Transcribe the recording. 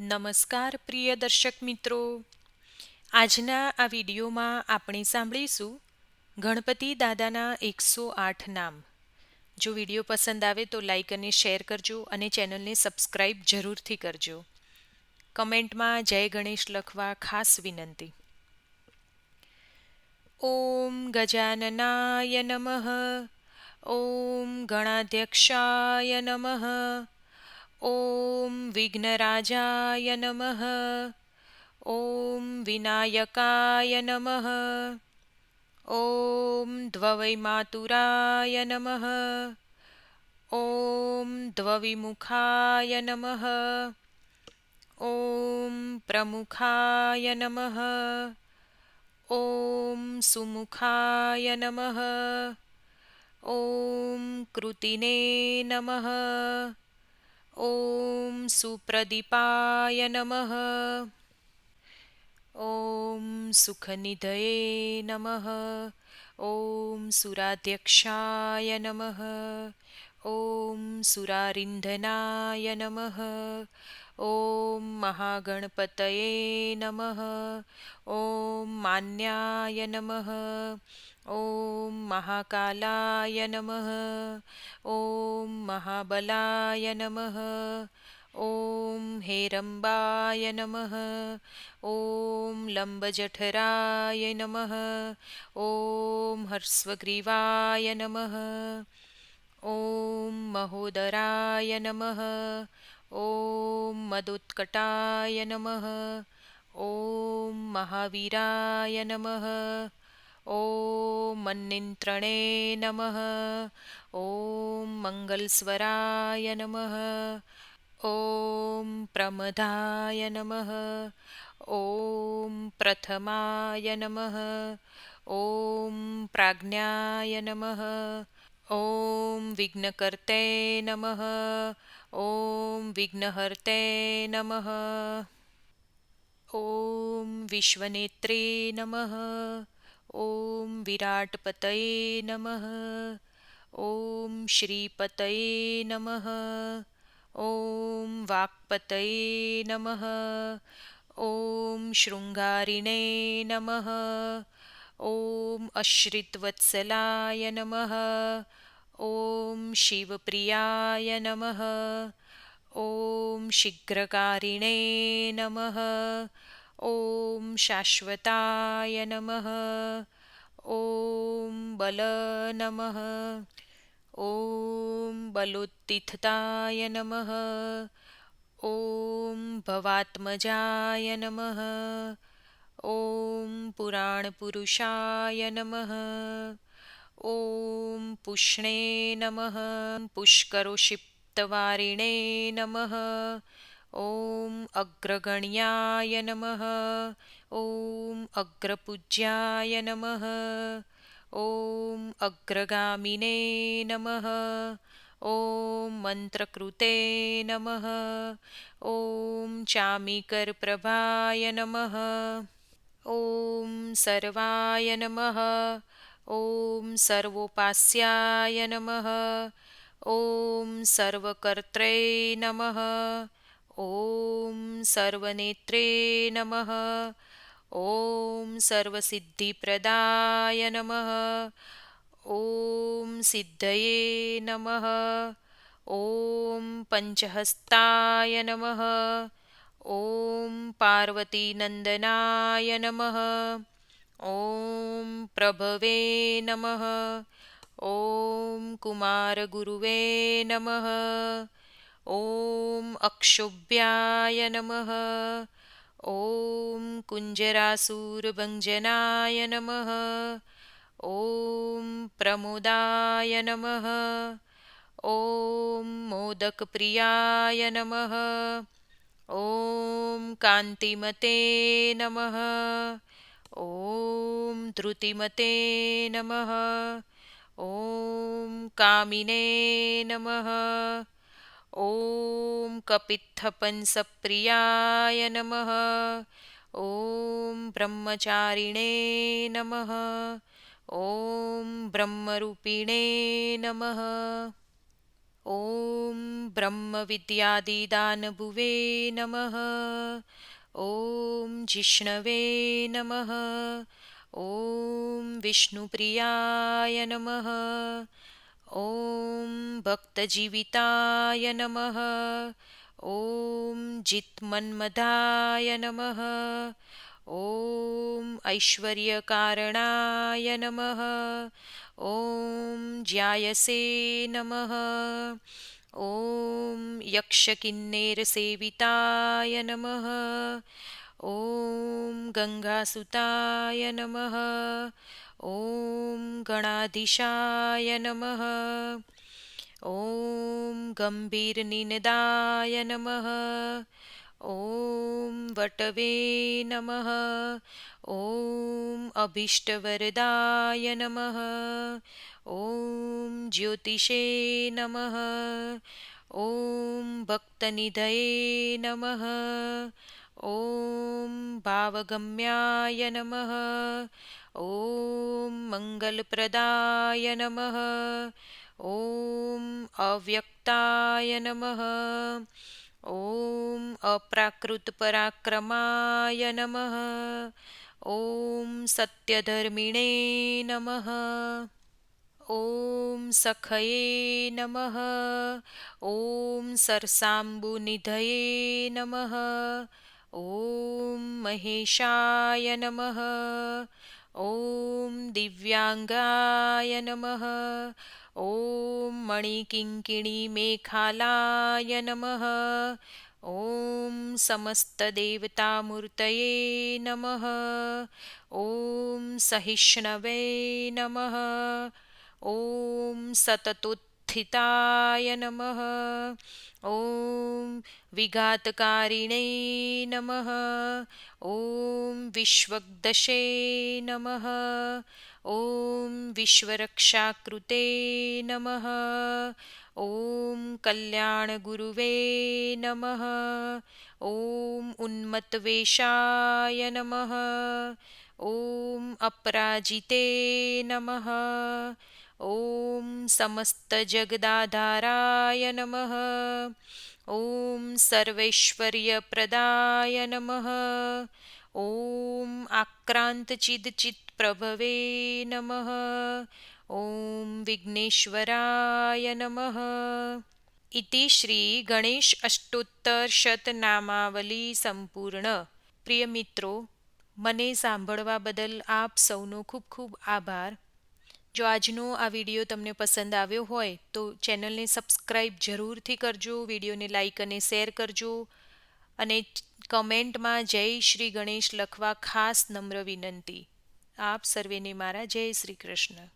નમસ્કાર, પ્રિય દર્શક મિત્રો. આજના આ વિડીયોમાં આપણે સાંભળીશું ગણપતિ દાદાના એકસો આઠ નામ. જો વીડિયો પસંદ આવે તો લાઇક અને શેર કરજો અને ચેનલને સબસ્ક્રાઇબ જરૂરથી કરજો. કમેન્ટમાં જય ગણેશ લખવા ખાસ વિનંતી. ઓમ ગજાનનાય નમઃ. ઓમ ગણાધ્યક્ષાય નમઃ. ॐ विघ्नराजाय नमः। ॐ विनायकाय नमः। ॐ द्ववैमातुराय नमः। ॐ द्वविमुखाय नमः। ॐ प्रमुखाय नमः। ॐ सुमुखाय नमः। ॐ कृतिने नमः ॐ सुप्रदीपाय नमः। ॐ सुखनिधये नमः। ॐ सुराध्यक्षाय नमः। ॐ सुरारिन्धनाय नमः ॐ महागणपतये नमः। ॐ मान्याय नमः। ॐ महाकालाय नमः। ॐ महाबलाय नमः। ॐ हेरम्बाय नमः। ॐ लम्बजठराय नमः। ॐ हर्स्वग्रीवाय नमः। ॐ महोदराय नमः ॐ मदोत्कटाय नमः। ॐ महावीराय नमः। ॐ मन्निन्त्रणे नमः। ॐ मङ्गलस्वराय नमः। ॐ प्रमदाय नमः। ॐ प्रथमाय नमः। ॐ प्राज्ञाय नमः। ॐ विघ्नकर्ते नमः ॐ विघ्नहर्ते नमः। ॐ विश्वनेत्रे नमः। ॐ विराटपतये नमः। ॐ श्रीपतये नमः। ॐ वाक्पतये नमः। ॐ शृङ्गारिणे नमः। ॐ अश्रितवत्सलाय नमः ॐ शिवप्रियाय नमः। ॐ शीघ्रकारिणे नमः। ॐ शाश्वताय नमः। ॐ बल नमः। ॐ बलोत्तिथताय नमः। ॐ भवात्मजाय नमः। ॐ पुराणपुरुषाय नमः ॐ पुष्णे नमः पुष्करोषिप्तवारिणे नमः ॐ अग्रगण्याय नमः ॐ अग्रपूज्याय नमः ॐ अग्रगामिने नमः ॐ मन्त्रकृते नमः ॐ चामीकरप्रभाय नमः ॐ सर्वाय नमः ॐ सर्वोपास्याय नमः। ॐ सर्वकर्त्रे नमः। ॐ सर्वनेत्रे नमः। ॐ सर्वसिद्धिप्रदाय नमः। ॐ सिद्धये नमः। ॐ पञ्चहस्ताय नमः। ॐ पार्वतीनन्दनाय नमः ॐ प्रभवे नमः। ॐ कुमारगुरुवे नमः। ॐ अक्षोभ्याय नमः। ॐ कुञ्जरासूरभञ्जनाय नमः। ॐ प्रमोदाय नमः। ॐ मोदकप्रियाय नमः। ॐ कान्तिमते नमः ॐ धृतिमते नमः। ॐ कामिने नमः। ॐ कपित्थपंसप्रियाय नमः। ॐ ब्रह्मचारिणे नमः। ॐ ब्रह्मरूपिणे नमः। ॐ ब्रह्मविद्यादिदानभुवे नमः ॐ जिष्णवे नमः। ॐ विष्णुप्रियाय नमः। ॐ भक्तजीविताय नमः। ॐ जित्मन्मदाय नमः। ॐ ऐश्वर्यकारणाय नमः। ॐ ज्यायसे नमः। ॐ यक्षकिन्नेरसेविताय नमः। ॐ गङ्गासुताय नमः। ॐ गणाधीशाय नमः। ॐ गम्भीरनिनदाय नमः ॐ वटवे नमः। ॐ अभीष्टवरदाय नमः। ॐ ज्योतिषे नमः। ॐ भक्तनिधये नमः। ॐ भावगम्याय नमः। ॐ मङ्गलप्रदाय नमः। ॐ अव्यक्ताय नमः ॐ अप्राकृतपराक्रमाय नमः। ॐ सत्यधर्मिणे नमः। ॐ सखये नमः। ॐ सरसाम्बुनिधये नमः। ॐ महेशाय नमः ॐ दिव्याङ्गाय नमः। ॐ मणिकिङ्किणीमेखालाय नमः। ॐ समस्तदेवतामूर्तये नमः। ॐ सहिष्णवे नमः। ॐ सततोत्थिताय नमः। ॐ विघातकारिणे नमः। ॐ विश्वग्दशे नमः। ॐ विश्वरक्षाकृते नमः। ॐ कल्याणगुरुवे नमः। ॐ उन्मत्वेषाय नमः। ॐ अपराजिते नमः ॐ समस्तजगदाधाराय नमः ॐ सर्वैश्वर्यप्रदाय नमः ॐ आक्रान्तचिद्चित्प्रभवे नमः ॐ विघ्नेश्वराय नमः इति श्रीगणेश અષ્ટોત્તર સંપૂર્ણ પ્રિય મિત્રો મને સાંભળવા બદલ આપ સૌનો ખૂબ ખૂબ આભાર જો આજનો આ વીડિયો તમને પસંદ આવ્યો હોય, તો ચેનલને સબસ્ક્રાઇબ જરૂરથી કરજો, વિડીયોને લાઇક અને શેર કરજો અને કમેન્ટમાં જય શ્રી ગણેશ લખવા ખાસ નમ્ર વિનંતી. આપ સર્વેને મારા જય શ્રી કૃષ્ણ.